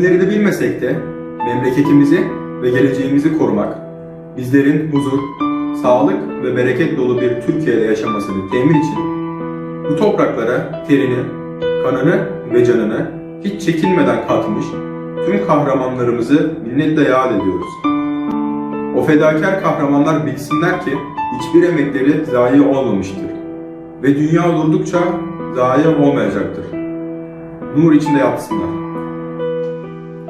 İsimlerini bilmesek de memleketimizi ve geleceğimizi korumak, bizlerin huzur, sağlık ve bereket dolu bir Türkiye'de yaşamasını temin için bu topraklara terini, kanını ve canını hiç çekinmeden katmış tüm kahramanlarımızı minnetle yad ediyoruz. O fedakar kahramanlar bilsinler ki hiçbir emekleri zayi olmamıştır ve dünya durdukça zayi olmayacaktır. Nur içinde yatsınlar.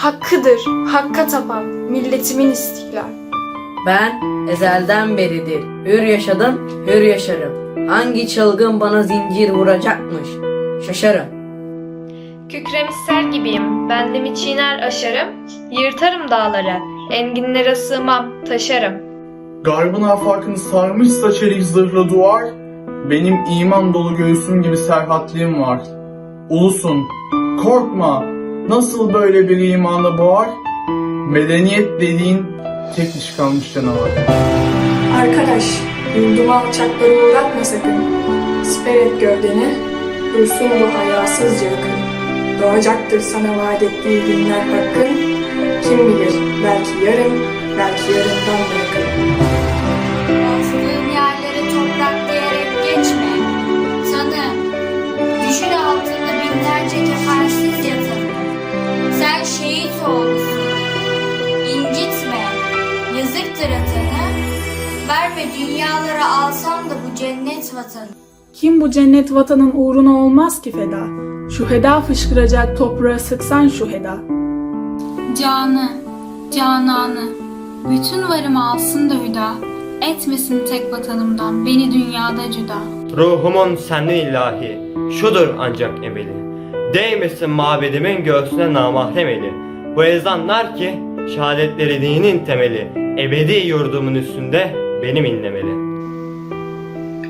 Hakkıdır, hakka tapan milletimin istiklal. Ben ezelden beridir hür yaşadım, hür yaşarım. Hangi çılgın bana zincir vuracakmış? Şaşarım. Kükremiş sel gibiyim, bendimi çiğner aşarım, yırtarım dağları, enginlere sığmam, taşarım. Garbın afakını sarmışsa çelik zırhlı duvar, benim iman dolu göğsüm gibi serhatliğim var. Ulusun, korkma, nasıl böyle bir imanı boğar? Medeniyet dediğin tek diş kalmış canavar. Arkadaş, yurdumu alçaklara uğratma sakın. Siper et gövdeni, dursun bu hayasızca akın. Doğacaktır sana vaat ettiği günler hakkın. Kim bilir, belki yarın, belki yarından bırakın. Verme dünyalara alsam da bu cennet vatanı. Kim bu cennet vatanın uğruna olmaz ki feda? Şu heda fışkıracak toprağa sıksan şu heda. Canı, cananı, bütün varımı alsın da hüda, etmesin tek vatanımdan beni dünyada cüda. Ruhumun senden ilahi, şudur ancak emeli. Değmesin mabedimin göğsüne namahrem eli. Bu ezanlar ki şehadetleri dinin temeli. Ebedi yurdumun üstünde benim inlemeli.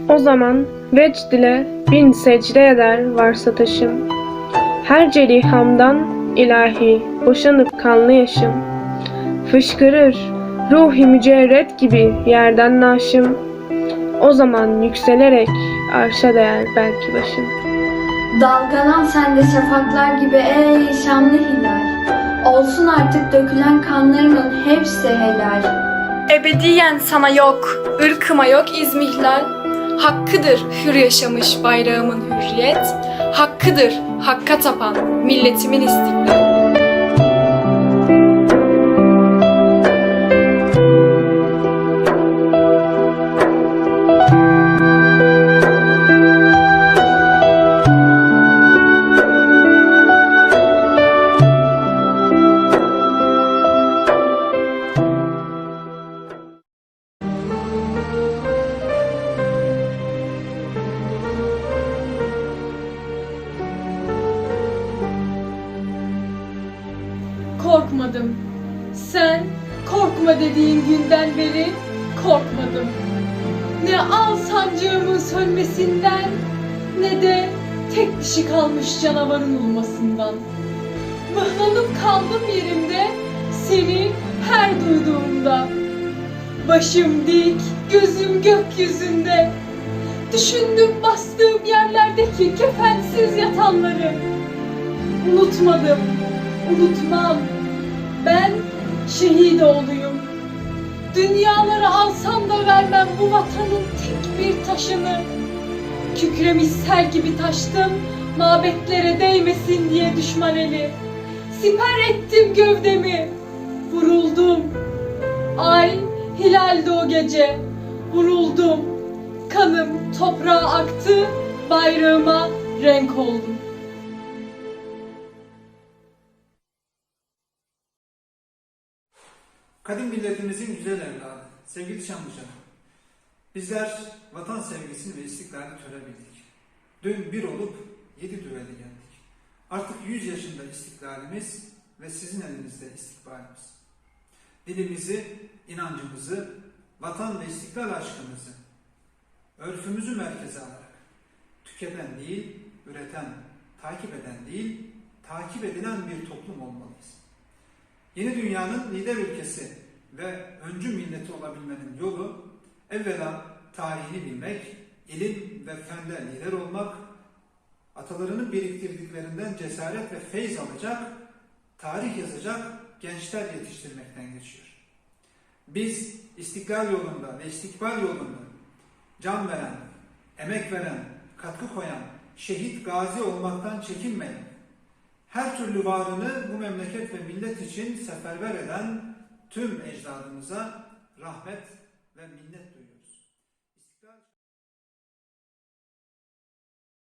O zaman vecd ile bin secde eder varsa taşım. Her celihamdan ilahi boşanıp kanlı yaşım. Fışkırır ruhi mücerret gibi yerden naşım. O zaman yükselerek arşa değer belki başım. Dalgalan sen de şafaklar gibi ey şanlı hilal. Olsun artık dökülen kanlarımın hepsi helal. Ebediyen sana yok, ırkıma yok izmihlal. Hakkıdır hür yaşamış bayrağımın hürriyet. Hakkıdır hakka tapan milletimin istiklal. Korkmadım. Sen korkma dediğin günden beri korkmadım. Ne al sancağımın sönmesinden ne de tek dişi kalmış canavarın olmasından. Mıhlanıp kaldım yerimde seni her duyduğumda. Başım dik, gözüm gökyüzünde. Düşündüm bastığım yerlerdeki kefensiz yatanları. Unutmadım, unutmam. Ben şehit oğluyum. Dünyaları alsam da vermem bu vatanın tek bir taşını. Kükremiş sel gibi taştım, mabetlere değmesin diye düşman eli. Siper ettim gövdemi, vuruldum. Ay hilaldi o gece, vuruldum. Kanım toprağa aktı, bayrağıma renk oldum. Kadim milletimizin güzel evladı, sevgili Çamlıca. Bizler vatan sevgisini ve istiklalini törebildik. Dün bir olup yedi düveli geldik. Artık yüz yaşında istiklalimiz ve sizin elinizde istikbalimiz. dilimizi, inancımızı, vatan ve istiklal aşkımızı, örfümüzü merkeze alarak tüketen değil, üreten, takip eden değil, takip edilen bir toplum olmalıyız. Yeni dünyanın lider ülkesi ve öncü milleti olabilmenin yolu evvela tarihini bilmek, ilim ve fende lider olmak, atalarının biriktirdiklerinden cesaret ve feyz alacak, tarih yazacak gençler yetiştirmekten geçiyor. Biz istiklal yolunda ve istikbal yolunda can veren, emek veren, katkı koyan, şehit gazi olmaktan çekinmeyen, her türlü varını bu memleket ve millet için seferber eden tüm ecdadımıza rahmet ve minnet duyuyoruz.